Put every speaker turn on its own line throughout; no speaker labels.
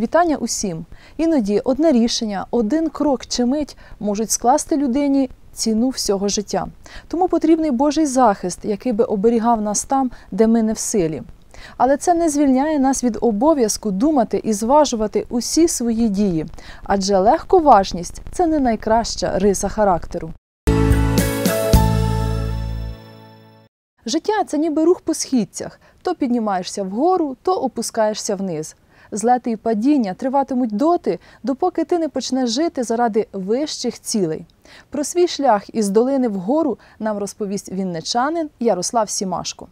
процвітання усім. Іноді одне рішення, один крок чи мить можуть скласти людині ціну всього життя. Тому потрібний Божий захист, який би оберігав нас там, де ми не в силі. Але це не звільняє нас від обов'язку думати і зважувати усі свої дії, адже легковажність це не найкраща риса характеру. Життя це ніби рух по східцях: то піднімаєшся вгору, то опускаєшся вниз Злети і падіння триватимуть доти, допоки ти не почнеш жити заради вищих цілей. Про свій шлях із долини вгору нам розповість вінничанин Ярослав Сімашко.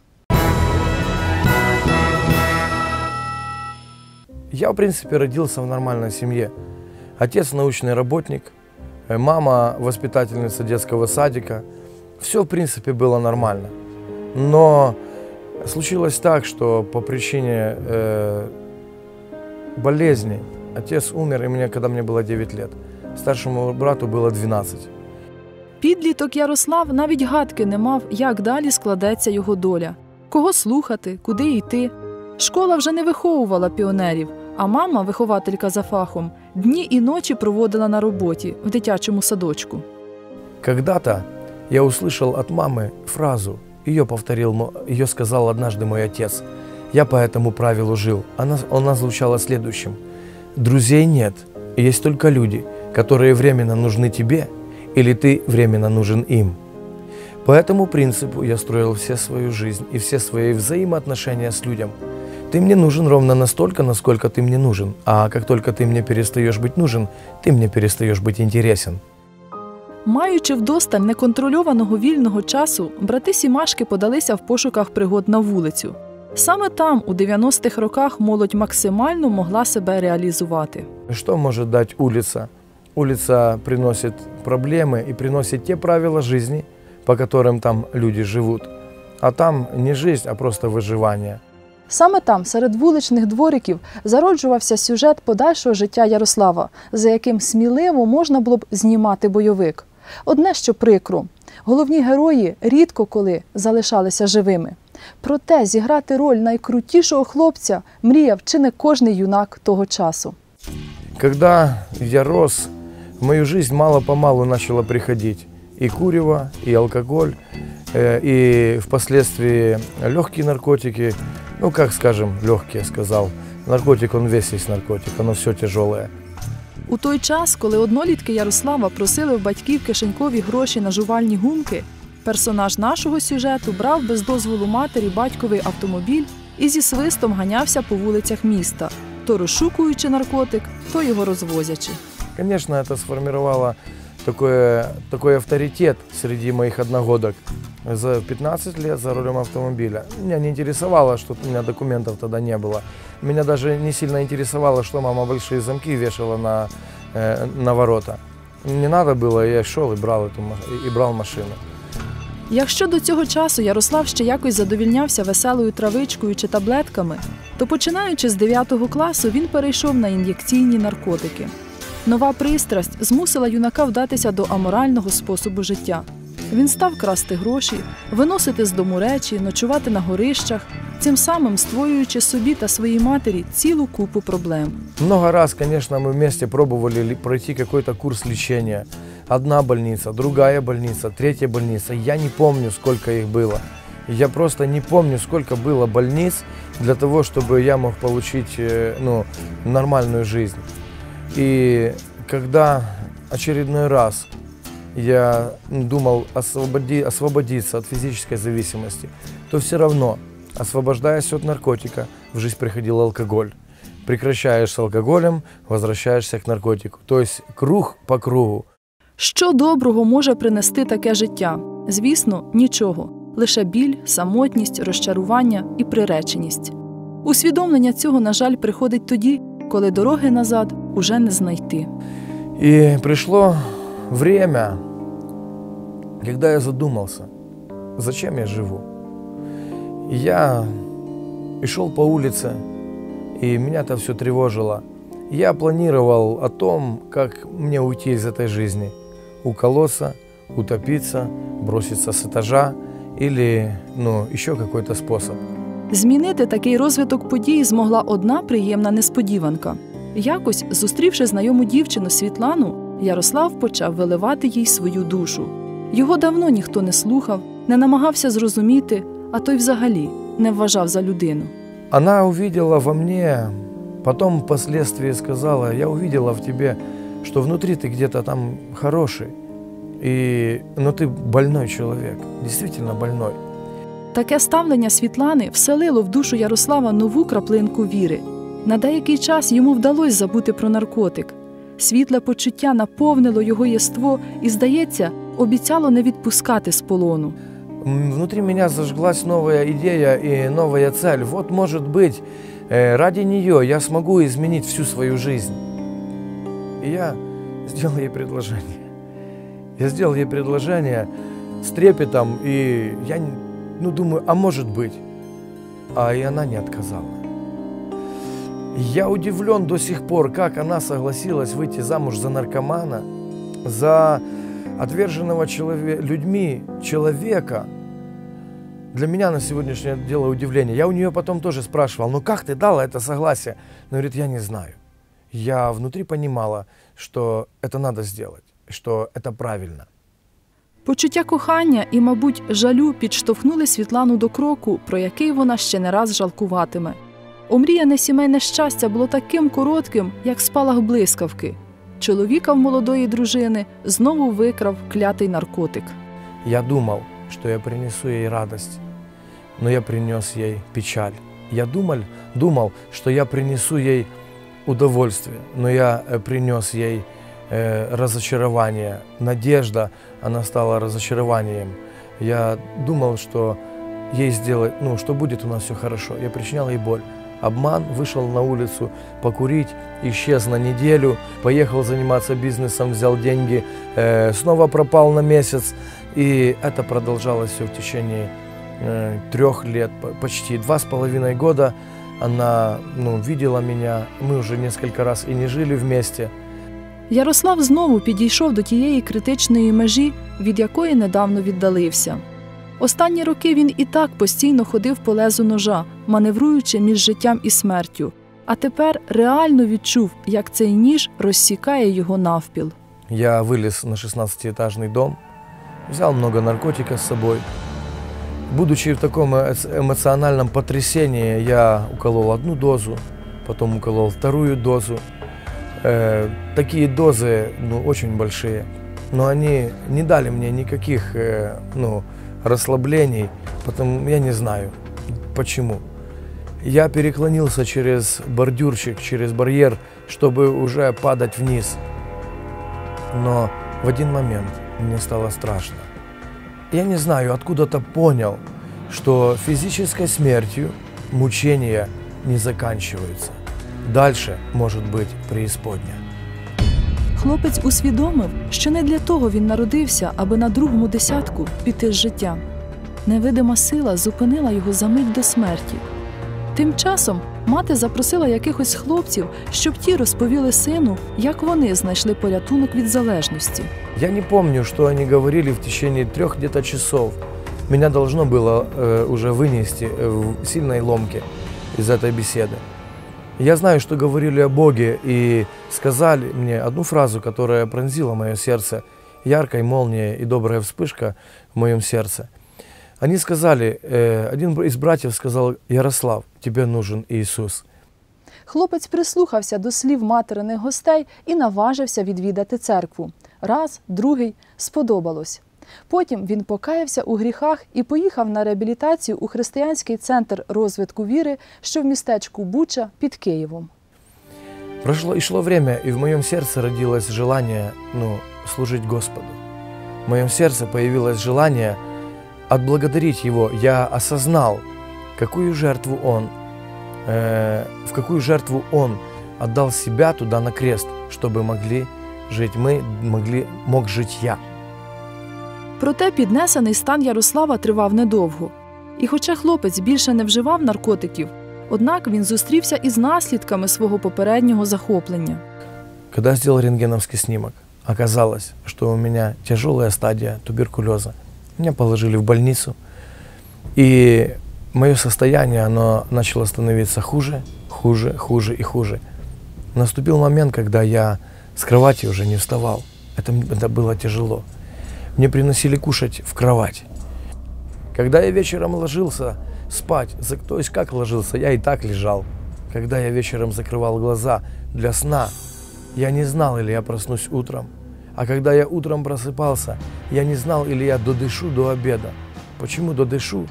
Я, в принципе, родился в нормальной семье. Отец научный работник, э, мама воспитательница детского садика. Все, в принципе, было нормально. Но случилось так, что по причине э, болезни отец умер, и мне, когда мне было 9 лет. Старшему брату было 12.
Підліток Ярослав навіть гадки не мав, як далі складеться його доля, кого слухати, куди йти. Школа вже не виховувала піонерів, а мама, вихователька за фахом, дні і ночі проводила на роботі в дитячому садочку.
Когда-то я услышал от мамы фразу, ее повторил, мо- ее сказал однажды мой отец. Я по этому правилу жил. Она, она звучала следующим. Друзей нет, есть только люди, которые временно нужны тебе, или ты временно нужен им. По этому принципу я строил все свою жизнь и все свои взаимоотношения с людям. Ты мне нужен ровно настолько, насколько ты мне нужен. А как только ты мне перестаешь быть нужен, ты мне перестаешь быть интересен.
Маючи вдосталь неконтрольованого вільного часу, брати Сімашки подалися в пошуках пригод на вулицю. Саме там, у 90-х роках, молодь максимально могла себе реалізувати.
Что может дать улица? Улица приносит проблемы и приносит те правила жизни, по которым там люди живут. А там не жизнь, а просто выживание.
Саме там, серед вуличних двориків, зароджувався сюжет подальшого життя Ярослава, за яким сміливо можна було б знімати бойовик. Одне, що прикро, головні герої рідко коли залишалися живими. Проте зіграти роль найкрутішого хлопця мріяв чи не кожний юнак того часу.
Когда я рос, в мою жизнь мало-помалу начало приходить и курево, и алкоголь, э, и впоследствии легкие наркотики. Ну, как скажем, легкие, сказал. Наркотик, он весь есть наркотик, оно все тяжелое.
У той час, коли однолітки Ярослава просили в батьків кишенькові гроші на жувальні гумки, персонаж нашого сюжету брав без дозволу матері батьковий автомобіль і зі свистом ганявся по вулицях міста, то розшукуючи наркотик, то його розвозячи.
Это сформировало такой, такой авторитет среди моих одногодок За 15 лет за рулем автомобиля. Меня не интересовало, что у меня документов тогда не было. Меня даже не сильно интересовало, что мама большие замки вешала на, э, на ворота. Не надо было, я шел и брал, эту, ма- и брал машину.
Якщо до цього часу Ярослав ще якось задовільнявся веселою травичкою чи таблетками, то починаючи з 9 класу він перейшов на ін'єкційні наркотики. Нова пристрасть змусила юнака вдатися до аморального способу життя. Він став красти гроші, виносити з дому речі, ночувати на горищах, цим самим створюючи собі та своїй матері цілу купу проблем.
Много раз, конечно, мы вместе пробовали ли- пройти какой-то курс лечения. Одна больница, другая больница, третья больница. Я не помню, сколько их было. Я просто не помню, сколько было больниц для того, чтобы я мог получить э, ну, нормальную жизнь. И когда очередной раз я думал освободи- освободиться от физической зависимости, то все равно, освобождаясь от наркотика, в жизнь приходил алкоголь. Прекращаешь с алкоголем, возвращаешься к наркотику. То есть круг по кругу.
Що доброго може принести таке життя? Звісно, нічого. Лише біль, самотність, розчарування і приреченість. Усвідомлення цього, на жаль, приходить тоді, коли дороги назад уже не знайти.
И пришло время, когда я задумался, зачем я живу. И я и шел по улице, и меня это все тревожило. Я планировал о том, как мне уйти из этой жизни. Уколоться, утопиться, броситься с этажа или ну, еще какой-то способ.
Змінити такий розвиток подій змогла одна приємна несподіванка. Якось, зустрівши знайому дівчину Світлану, Ярослав почав виливати їй свою душу. Його давно ніхто не слухав, не намагався зрозуміти, а той взагалі не вважав за людину.
Она увидела во мне, потом впоследствии сказала, я увидела в тебе, что внутри ты где-то там хороший, и, но ты больной человек, действительно больной.
Таке ставлення Світлани вселило в душу Ярослава нову краплинку віри. На деякий час йому вдалося забути про наркотик Світле почуття наповнило його єство і, здається, обіцяло не відпускати з полону.
М, Внутри меня зажглась новая идея и новая цель. Вот, может быть, э, ради нее я смогу изменить всю свою жизнь. И я сделал ей предложение. Я сделал ей предложение с трепетом, и я н- ну, думаю, а может быть. А и она не отказала. Я удивлен до сих пор, как она согласилась выйти замуж за наркомана, за отверженного челове- людьми человека. Для меня на сегодняшнее дело удивление. Я у нее потом тоже спрашивал, ну как ты дала это согласие? Она говорит, я не знаю. Я внутри понимала, что это надо сделать, что это правильно.
Почуття кохання і, мабуть, жалю підштовхнули Світлану до кроку, про який вона ще не раз жалкуватиме. Омріяне сімейне щастя було таким коротким, як спалах блискавки. Чоловіка в молодої дружини знову викрав клятий наркотик.
Я думал, что я принесу ей радость, но я принес ей печаль. Я думал, думал, что я принесу ей удовольствие, но я э, принес ей э, разочарование. Надежда, она стала разочарованием. Я думал, что ей сделать, ну, что будет у нас все хорошо. Я причинял ей боль. Обман, вышел на улицу покурить, исчез на неделю, поехал заниматься бизнесом, взял деньги, э, снова пропал на месяц. И это продолжалось все в течение э, трех лет, по- почти два с половиной года. Она ну, видела меня, мы уже несколько раз и не жили вместе.
Ярослав знову підійшов до тієї критичної межі, від якої недавно віддалився. Останні роки він і так постійно ходив по лезу ножа, маневруючи між життям і смертю. А тепер реально відчув, як цей ніж розсікає його навпіл.
Я вылез на 16-этажный дом, взял много наркотика с собой. Будучи в таком эц- эмоциональном потрясении, я уколол одну дозу, потом уколол вторую дозу. Э, такие дозы ну, очень большие, но они не дали мне никаких э, ну, расслаблений, потому я не знаю почему. Я переклонился через бордюрчик, через барьер, чтобы уже падать вниз. Но в один момент мне стало страшно. Я не знаю, откуда-то понял, что физической смертью мучения не заканчиваются. Дальше может быть преисподня.
Хлопець усвідомив, що не для того він народився, аби на другому десятку піти з життя. Невидима сила зупинила його за мить до смерті. Тим часом мати запросила якихось хлопців, щоб ті розповіли сину, як вони знайшли порятунок від залежності.
Я не помню, что они говорили в течение трех где-то часов. Меня должно было э, уже вынести э, в сильной ломке из этой беседы. Я знаю, что говорили о Боге и сказали мне одну фразу, которая пронзила мое сердце, яркой молния и добрая вспышка в моем сердце. Они сказали, э, один из братьев сказал, Ярослав, тебе нужен Иисус.
Хлопець прислухався до слів материних гостей і наважився відвідати церкву. Раз, другий сподобалось. Потім він покаявся у гріхах і поїхав на реабілітацію у християнський центр розвитку віри, що в містечку Буча під Києвом.
Прошло и шло время, и в моем сердце родилось желание ну, служить Господу. В моем сердце появилось желание отблагодарить Его. Я осознал, какую жертву Он, э, в какую жертву Он отдал себя туда на крест, чтобы могли жить мы, могли, мог жить я.
Проте піднесений стан Ярослава тривав недовго. І хоча хлопець більше не вживав наркотиків, однак він зустрівся із наслідками свого попереднього захоплення.
Когда сделал рентгеновский снимок, оказалось, что у меня тяжелая стадия туберкулеза. Меня положили в больницу, и мое состояние, оно начало становиться хуже, хуже, хуже и хуже. Наступил момент, когда я с кровати уже не вставал. Это, это было тяжело. Мне приносили кушать в кровать. Когда я вечером ложился спать, то есть как ложился, я и так лежал. Когда я вечером закрывал глаза для сна, я не знал, или я проснусь утром. А когда я утром просыпался, я не знал, или я додышу до обеда. Почему додышу?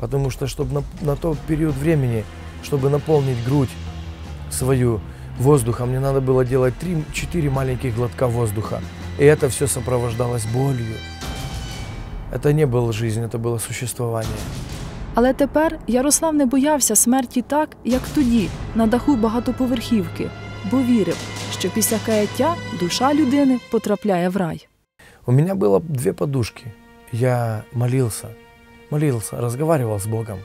Потому что, чтобы на, на тот период времени, чтобы наполнить грудь свою воздухом, мне надо было делать 3-4 маленьких глотка воздуха. И это все сопровождалось болью. Это не было жизнь, это было существование.
Але тепер Ярослав не боявся смерті так, як тоді, на даху багатоповерхівки, бо вірив, що після каяття душа людини потрапляє в рай.
У меня было две подушки. Я молился, молился, разговаривал с Богом.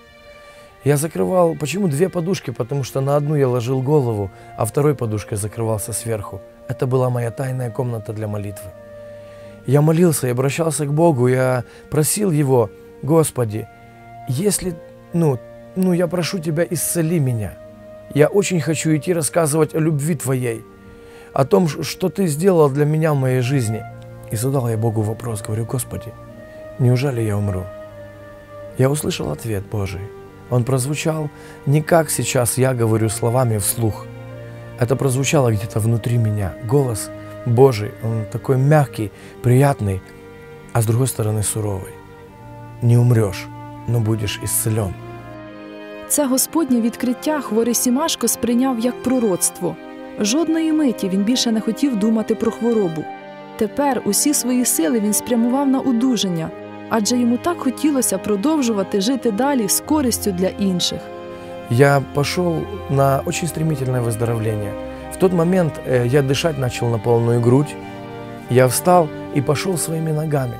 Я закрывал, почему две подушки? Потому что на одну я ложил голову, а второй подушкой закрывался сверху. Это была моя тайная комната для молитвы. Я молился, я обращался к Богу, я просил Его, Господи, если, ну, ну, я прошу Тебя, исцели меня. Я очень хочу идти рассказывать о любви Твоей, о том, что Ты сделал для меня в моей жизни. И задал я Богу вопрос, говорю, Господи, неужели я умру? Я услышал ответ Божий. Он прозвучал не как сейчас я говорю словами вслух. Это прозвучало где-то внутри меня. Голос Божий, он такой мягкий, приятный, а с другой стороны суровый. Не умрешь, но будеш ісцелен.
Це Господнє відкриття хворий Сімашко сприйняв як пророцтво. Жодної миті він більше не хотів думати про хворобу. Тепер усі свої сили він спрямував на одужання, адже йому так хотілося продовжувати жити далі з користю для інших.
Я пошел на очень стремительное выздоровление. В тот момент э, я дышать начал на полную грудь. Я встал и пошел своими ногами.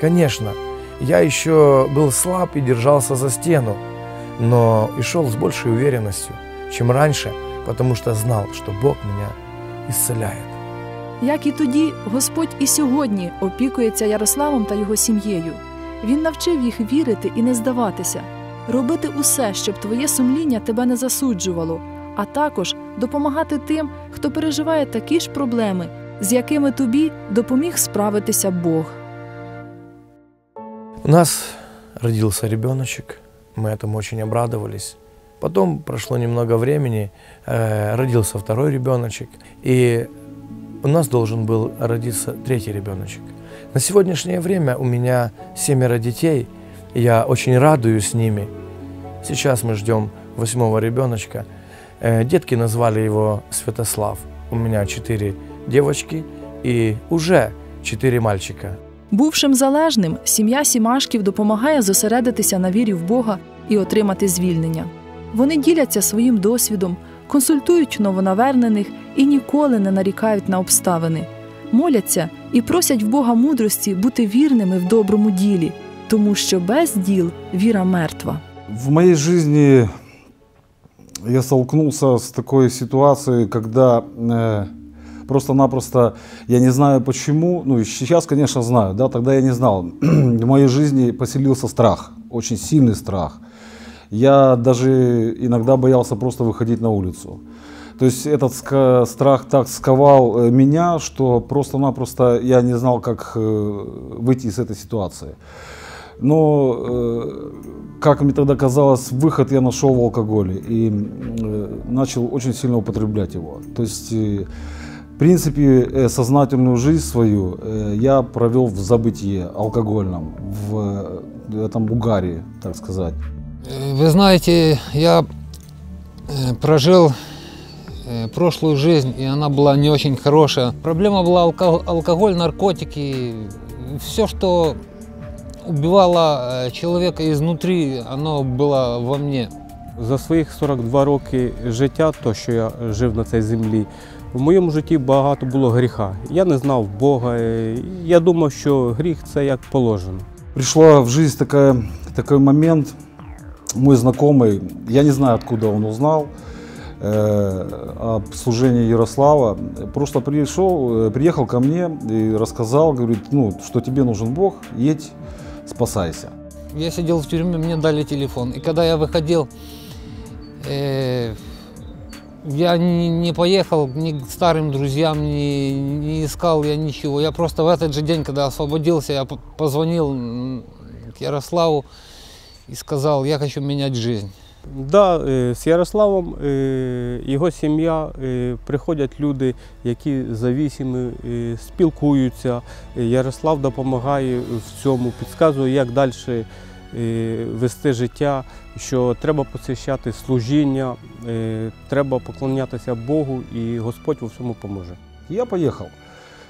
Конечно, я еще был слаб и держался за стену, но и шел с большей уверенностью, чем раньше, потому что знал, что Бог меня исцеляет.
Як і тоді, Господь і сьогодні опікується Ярославом та його сім'єю. Він навчив їх вірити і не здаватися, робити усе, щоб твоє сумління тебе не засуджувало, а також допомагати тим, хто переживає такі ж проблеми, з якими тобі допоміг справитися Бог.
У нас родился ребеночек, мы этому очень обрадовались. Потом прошло немного времени, э, родился второй ребеночек, и у нас должен был родиться третий ребеночек. На сегодняшнее время у меня семеро детей, я очень радуюсь с ними. Сейчас мы ждем восьмого ребеночка. Э, детки назвали его Святослав. У меня четыре девочки и уже четыре мальчика.
Бувшим залежним, сім'я Сімашків допомагає зосередитися на вірі в Бога і отримати звільнення. Вони діляться своїм досвідом, консультують новонавернених і ніколи не нарікають на обставини, моляться і просять в Бога мудрості бути вірними в доброму ділі, тому що без діл віра мертва.
В моей жизни я столкнулся с такой ситуацией, когда э, просто-напросто я не знаю почему, ну сейчас, конечно, знаю, да, тогда я не знал. В моей жизни поселился страх, очень сильный страх. Я даже иногда боялся просто выходить на улицу. То есть этот страх так сковал э, меня, что просто-напросто я не знал, как э, выйти из этой ситуации. Но, э, как мне тогда казалось, выход я нашел в алкоголе и начал очень сильно употреблять его. То есть, в принципе, сознательную жизнь свою я провел в забытии алкогольном, в этом угаре, так сказать.
Вы знаете, я прожил прошлую жизнь, и она была не очень хорошая. Проблема была алкоголь, наркотики, все, что убивало человека изнутри, оно было во мне.
За своїх 42 роки життя, то що я жив на цій землі, в моєму житті багато було гріха. Я не знав Бога. Я думав, що гріх це як положено.
Пришла в жизнь такая, такой момент, мой знакомый, я не знаю, откуда он узнал, Э, об служении Ярослава, просто пришел, э, приехал ко мне и рассказал, говорит, ну, что тебе нужен Бог, едь, спасайся.
Я сидел в тюрьме, мне дали телефон. И когда я выходил, э, Я не, не поехал ни к старым друзьям, не, не искал я ничего. Я просто в этот же день, когда освободился, я позвонил к Ярославу и сказал, я хочу менять жизнь.
Да, е, з Ярославом е, його сім'я е, приходять люди, які завісимі, е, спілкуються. Е, Ярослав допомагає в цьому, підказує, як далі е, вести життя, що треба посвящати служіння, е, треба поклонятися Богу, і Господь у всьому поможе.
Я поехал.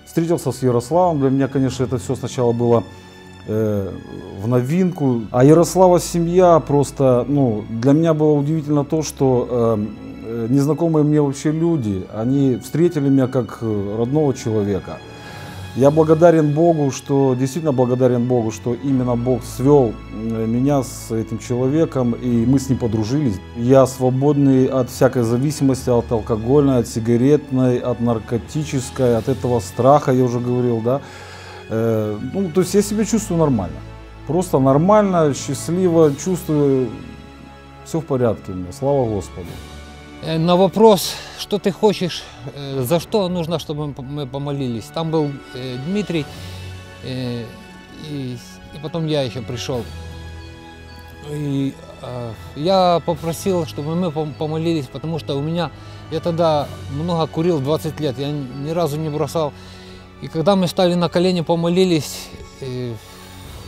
Встретился с Ярославом. Для меня, конечно, это все сначала было э, В новинку. А Ярослава семья просто, ну, для меня было удивительно то, что э, э, незнакомые мне вообще люди, они встретили меня как э, родного человека. Я благодарен Богу, что действительно благодарен Богу, что именно Бог свел э, меня с этим человеком, и мы с ним подружились. Я свободный от всякой зависимости, от алкогольной, от сигаретной, от наркотической, от этого страха, я уже говорил, да. Э, Ну, то есть я себя чувствую нормально. Просто нормально, счастливо, чувствую, все в порядке у меня, слава Господу.
Э, На вопрос, что ты хочешь, э, за что нужно, чтобы мы по- мы помолились. Там был Дмитрий, и, и потом я еще пришел. И я попросил, чтобы мы пом- помолились, потому что у меня, я тогда много курил, 20 лет, я ни разу не бросал. И когда мы стали на колени, помолились,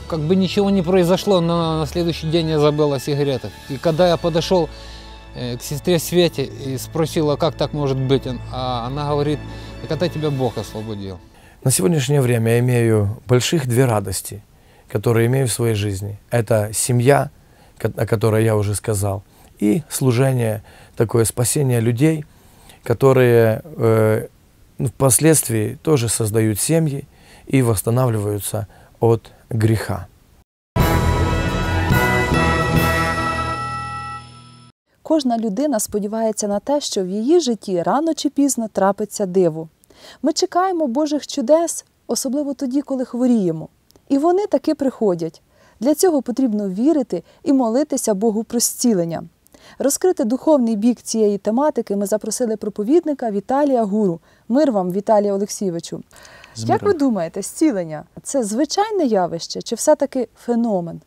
как бы ничего не произошло, но на следующий день я забыл о сигаретах. И когда я подошел э, к сестре Свете и спросила, как так может быть, а она говорит, это тебя Бог освободил.
На сегодняшнее время я имею больших две радости, которые имею в своей жизни. Это семья, о которой я уже сказал, и служение, такое спасение людей, которые э, впоследствии тоже создают семьи и восстанавливаются от греха.
Кожна людина сподівається на те, що в її житті рано чи пізно трапиться диво. Ми чекаємо Божих чудес, особливо тоді, коли хворіємо. І вони таки приходять. Для цього потрібно вірити і молитися Богу про зцілення. Розкрити духовний бік цієї тематики ми запросили проповідника Віталія Гуру. Мир вам, Віталія Олексійовичу.
З
Як ви
миром.
думаєте, зцілення це звичайне явище чи все-таки феномен?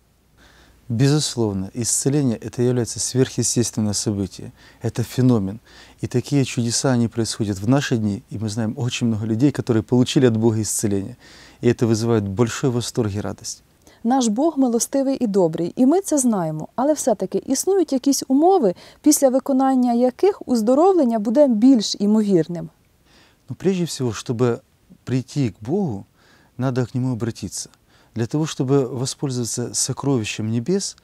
Безусловно, исцеление это является сверхъестественное событие. Это феномен. И такие чудеса, они происходят в наши дни. И мы знаем очень много людей, которые получили от Бога исцеление. И это вызывает большой восторг и радость.
Наш Бог милостивий і добрий, і ми це знаємо. Але все-таки існують якісь умови, після виконання яких уздоровлення буде більш імовірним.
Ну, прежде всего, чтобы прийти к Богу, надо к Нему обратиться. Для того, чтобы воспользоваться сокровищем небес,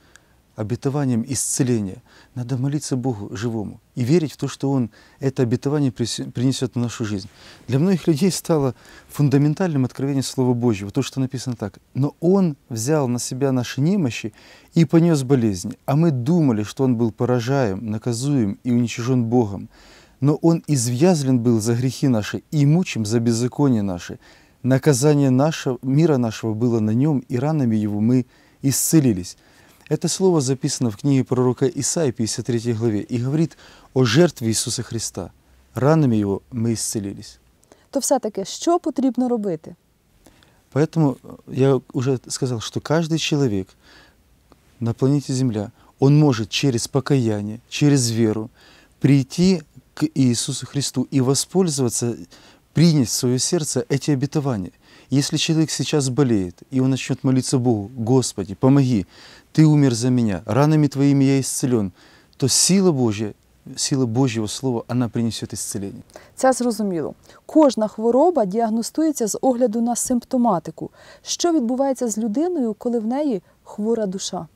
обетованием исцеления, надо молиться Богу живому и верить в то, что Он это обетование принесет в нашу жизнь. Для многих людей стало фундаментальным откровение Слова Божьего, то, что написано так. Но Он взял на себя наши немощи и понес болезни, а мы думали, что Он был поражаем, наказуем и уничижен Богом. Но Он извязлен был за грехи наши и мучим за беззаконие наши. Наказание нашего, мира нашего было на Нем, и ранами Его мы исцелились. Это слово записано в книге пророка Исаии, 53 главе, и говорит о жертве Иисуса Христа. Ранами Его мы исцелились.
То все-таки що потрібно робити?
Поэтому э, я уже сказал, что каждый человек на планете Земля, он может через покаяние, через веру прийти к Иисусу Христу и воспользоваться, принять в свое сердце эти обетования. Если человек сейчас болеет, и он начнет молиться Богу, Господи, помоги, Ты умер за меня, ранами Твоими я исцелен, то сила Божья, сила Божьего Слова, она принесет исцеление.
Це зрозуміло. Кожна хвороба діагностується з огляду на симптоматику. Що відбувається з людиною, коли в неї хвора душа?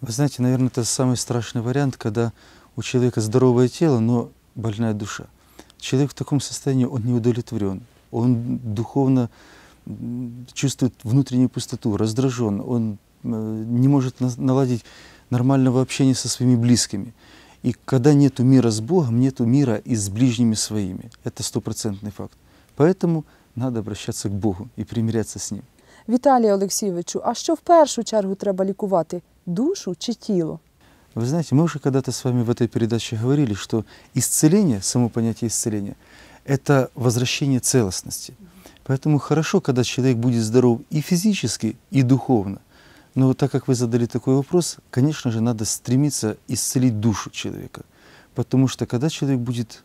Вы знаете, наверное, это самый страшный вариант, когда у человека здоровое тело, но больная душа. Человек в таком состоянии, он не удовлетворен, он духовно м, чувствует внутреннюю пустоту, раздражен, он э, не может на- наладить нормального общения со своими близкими. И когда нет мира с Богом, нет мира и с ближними своими. Это стопроцентный факт. Поэтому надо обращаться к Богу и примиряться с Ним.
Віталію Олексійовичу, а що в першу чергу треба лікувати душу чи тіло?
Вы знаете, мы уже когда-то с вами в этой передаче говорили, что исцеление, само понятие исцеления, это возвращение целостности. Поэтому хорошо, когда человек будет здоров и физически, и духовно. Но так как вы задали такой вопрос, конечно же, надо стремиться исцелить душу человека. Потому что когда человек будет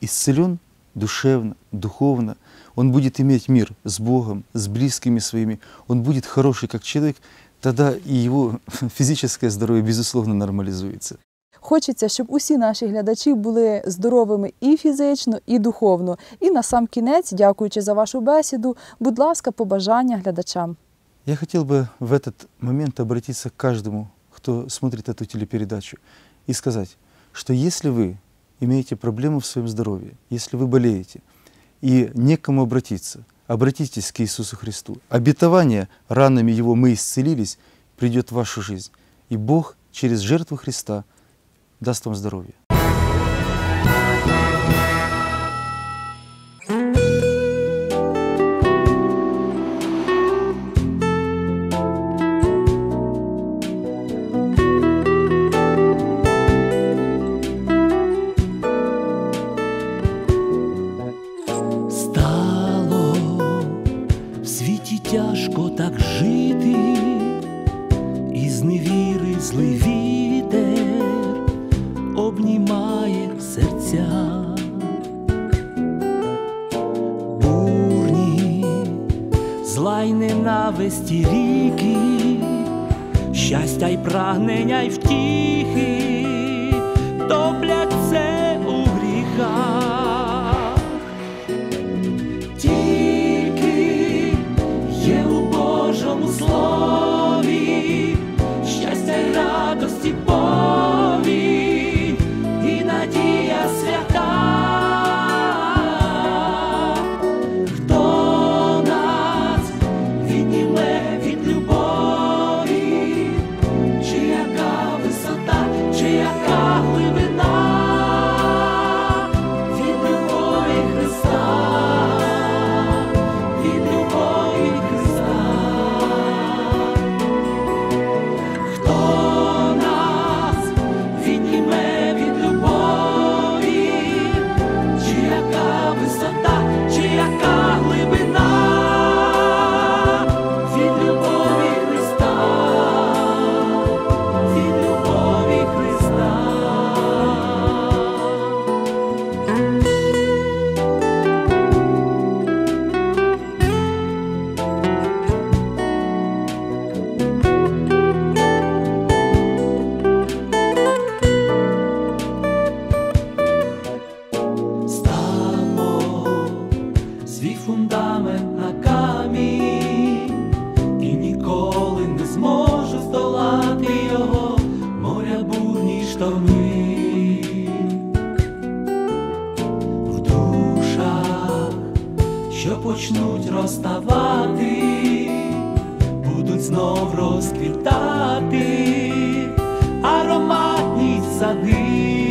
исцелен душевно, духовно, он будет иметь мир с Богом, с близкими своими, он будет хороший как человек, тогда и его физическое здоровье, безусловно, нормализуется.
Хочеться, щоб усі наші глядачі були здоровими і фізично, і духовно. І на сам кінець, дякуючи за вашу бесіду, будь ласка, побажання глядачам.
Я хотел бы в этот момент обратиться к каждому, кто смотрит эту телепередачу, и сказать, что если вы имеете проблему в своем здоровье, если вы болеете, и некому обратиться, обратитесь к Иисусу Христу. Обетование, ранами Его мы исцелились, придет в вашу жизнь. И Бог через жертву Христа даст вам здоровье.
Божому знов розквітати ароматні сади.